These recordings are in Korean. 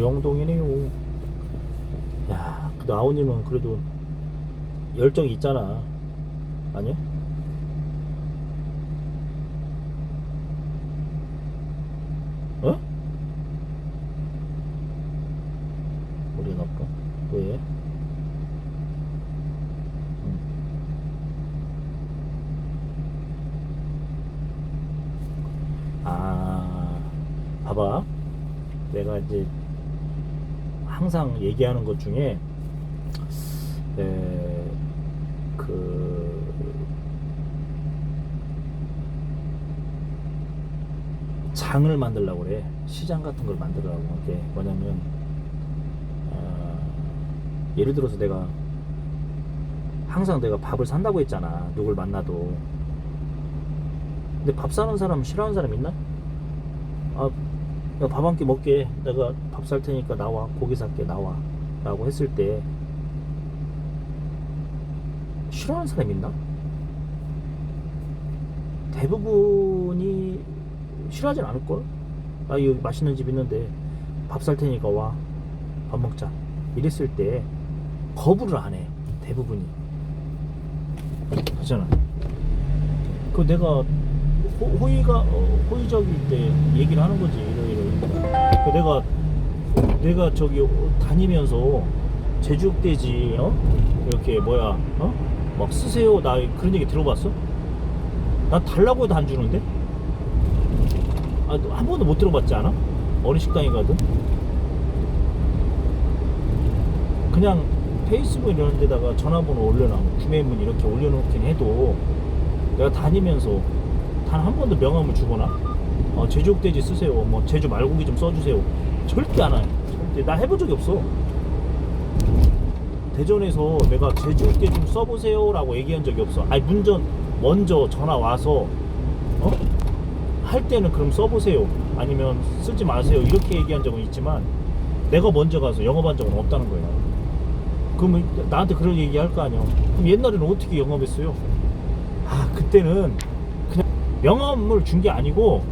영동이네요. 야, 그 아우님은 그래도 열정이 있잖아. 아니야? 어? 아, 이제 항상 얘기하는 것 중에 에, 그 장을 만들려고 그래. 시장 같은 걸 만들려고 이게 뭐냐면 어, 예를 들어서 내가 항상 내가 밥을 산다고 했잖아. 누굴 만나도. 근데 밥 사는 사람 싫어하는 사람 있나? 아 밥 한 끼 먹게. 내가 밥 살 테니까 나와. 고기 살게 나와. 라고 했을 때 싫어하는 사람 있나? 대부분이 싫어하진 않을걸? 나 여기 맛있는 집 있는데 밥 살 테니까 와. 밥 먹자. 이랬을 때 거부를 안 해. 대부분이. 그렇잖아. 그 내가 호, 호의가 어, 호의적일 때 얘기를 하는 거지. 이러 이러 그 내가 내가 저기 다니면서 제주돼지 어? 이렇게 뭐야 어 막 쓰세요. 나 그런 얘기 들어봤어? 나 달라고 해도 안 주는데? 아, 한 번도 못 들어봤지 않아? 어느 식당에 가든? 그냥 페이스북 이런 데다가 전화번호 올려놔. 구매문 이렇게 올려놓긴 해도 내가 다니면서 단 한 번도 명함을 주거나 어, 제주돼지 쓰세요 뭐 제주 말고기 좀 써주세요 절대 안 해. 절대 나 해본 적이 없어. 대전에서 내가 제주께 좀 써보세요라고 얘기한 적이 없어. 아니 문전 먼저 전화 와서 어? 할 때는 그럼 써보세요. 아니면 쓰지 마세요. 이렇게 얘기한 적은 있지만 내가 먼저 가서 영업한 적은 없다는 거야. 그러면 나한테 그런 얘기 할 거 아니야. 그럼 옛날에는 어떻게 영업했어요? 아 그때는 그냥 명함을 준 게 아니고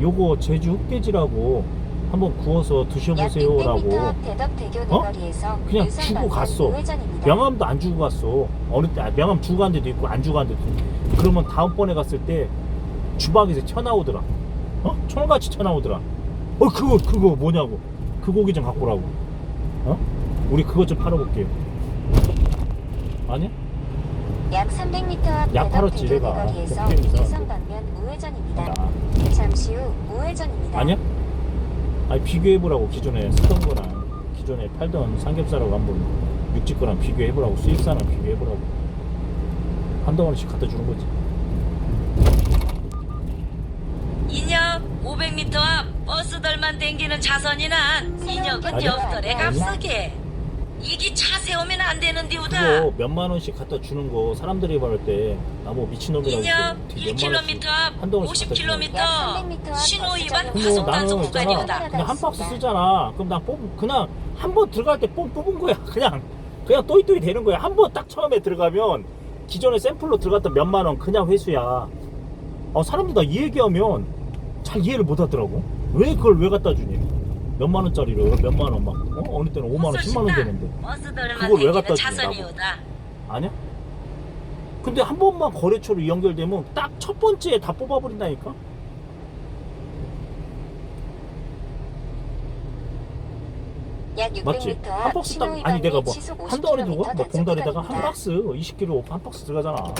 요거 제주 흑돼지라고 한번 구워서 드셔보세요라고 어? 그냥 주고 갔어. 명함도 안 주고 갔어. 어느 때 아, 명함 주고 간 데도 있고 안 주고 간 데도 있고. 그러면 다음번에 갔을 때 주방에서 튀어나오더라. 어? 총같이 튀어나오더라. 어 그거 그거 뭐냐고. 그 고기 좀 갖고 오라고. 어? 우리 그것 좀 팔아볼게요. 아니야? 약 300m 앞약 대표님 있었는데. 일선 방면 우회전입니다. 야. 잠시 후 우회전입니다. 아니야? 아니 비교해보라고 기존에 쓰던 거랑 기존에 팔던 삼겹살하고 한번 육지 거랑 비교해보라고 수입산랑 비교해보라고 한 덩어리씩 갖다 주는 거지 인혁 500m 앞 버스들만 댕기는 차선이나 인혁은 아니야. 아니야. 값싸게 이게 차 세우면 안 되는 디우다. 그거 몇만 원씩 갖다 주는 거 사람들이 말할 때 나뭐 미친놈이라고 인혁 그러고 몇만 원씩 1km 앞한 덩어리씩 갖다 주는 50km 거. 약 300m 앞 신호 위반 나는 단속 있잖아 구간이다. 그냥 한 박스 쓰잖아. 그럼 나 뽑, 그냥 한 번 들어갈 때뽕 뽑은 거야. 그냥 그냥 또이또이 되는 거야. 한 번 딱 처음에 들어가면 기존에 샘플로 들어갔던 몇만 원 그냥 회수야. 어, 사람들 다이 얘기하면 잘 이해를 못 하더라고. 왜 그걸 왜 갖다 주니 몇만 원짜리를 몇만 원막 어? 어느 때는 5만 원 10만 원 되는데 그걸 왜 갖다 차선이오다 아니야? 근데 한 번만 거래처로 연결되면 딱 첫 번째에 다 뽑아버린다니까 약 600m 맞지? 한앞 박스 딱 아니 내가 및뭐한 덩어리 50km 두고 뭐 봉다리다가 한 구간입니다. 박스 20kg 한 박스 들어가잖아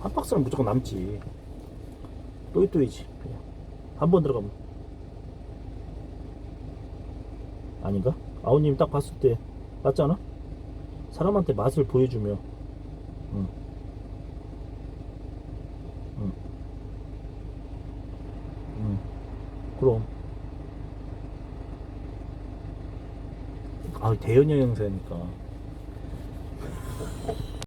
한 박스는 무조건 남지 또이또이지 그냥 한 번 들어가면 아닌가? 아우님 딱 봤을 때 맞지 않아? 사람한테 맛을 보여주며. 그럼 아 대연여 형사니까